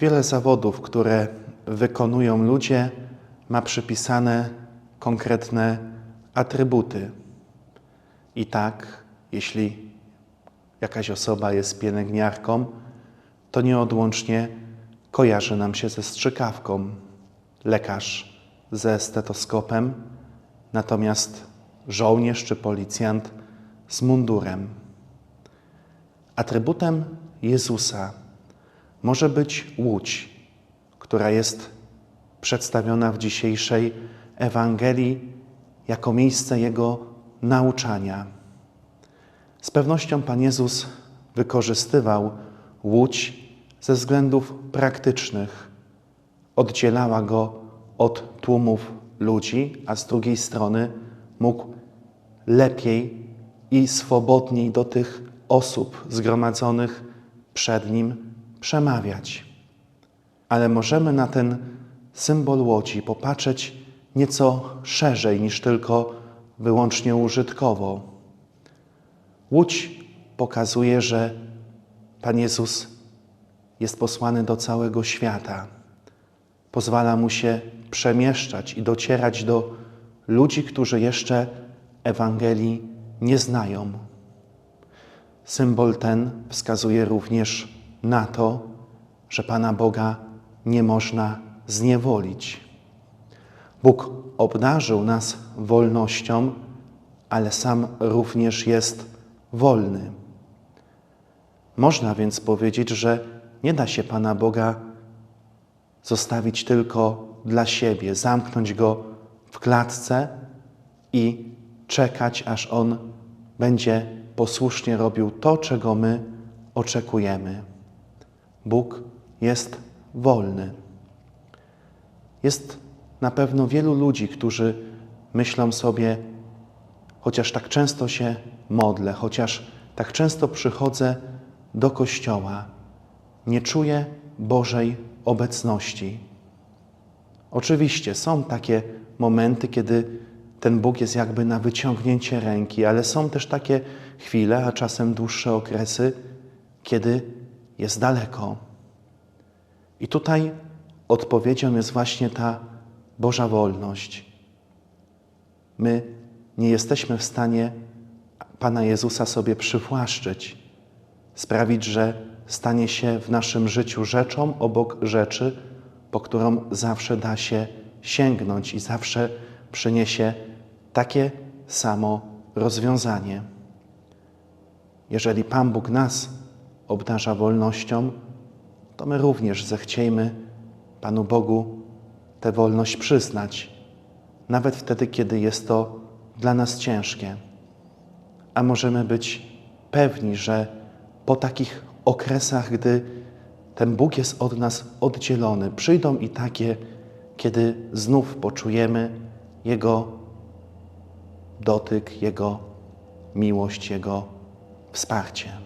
Wiele zawodów, które wykonują ludzie, ma przypisane konkretne atrybuty. I tak, jeśli jakaś osoba jest pielęgniarką, to nieodłącznie kojarzy nam się ze strzykawką, lekarz ze stetoskopem, natomiast żołnierz czy policjant z mundurem. Atrybutem Jezusa może być łódź, która jest przedstawiona w dzisiejszej Ewangelii jako miejsce Jego nauczania. Z pewnością Pan Jezus wykorzystywał łódź ze względów praktycznych. Oddzielała go od tłumów ludzi, a z drugiej strony mógł lepiej i swobodniej do tych osób zgromadzonych przed nim przemawiać. Ale możemy na ten symbol łodzi popatrzeć nieco szerzej niż tylko wyłącznie użytkowo. Łódź pokazuje, że Pan Jezus jest posłany do całego świata. Pozwala mu się przemieszczać i docierać do ludzi, którzy jeszcze Ewangelii nie znają. Symbol ten wskazuje również na to, że Pana Boga nie można zniewolić. Bóg obdarzył nas wolnością, ale sam również jest wolny. Można więc powiedzieć, że nie da się Pana Boga zostawić tylko dla siebie, zamknąć go w klatce i czekać, aż on będzie posłusznie robił to, czego my oczekujemy. Bóg jest wolny. Jest na pewno wielu ludzi, którzy myślą sobie, chociaż tak często się modlę, chociaż tak często przychodzę do kościoła, nie czuję Bożej obecności. Oczywiście są takie momenty, kiedy ten Bóg jest jakby na wyciągnięcie ręki, ale są też takie chwile, a czasem dłuższe okresy, kiedy jest daleko. I tutaj odpowiedzią jest właśnie ta Boża wolność. My nie jesteśmy w stanie Pana Jezusa sobie przywłaszczyć, sprawić, że stanie się w naszym życiu rzeczą obok rzeczy, po którą zawsze da się sięgnąć i zawsze przyniesie takie samo rozwiązanie. Jeżeli Pan Bóg nas obdarza wolnością, to my również zechciejmy Panu Bogu tę wolność przyznać, nawet wtedy, kiedy jest to dla nas ciężkie. A możemy być pewni, że po takich okresach, gdy ten Bóg jest od nas oddzielony, przyjdą i takie, kiedy znów poczujemy Jego dotyk, Jego miłość, Jego wsparcie.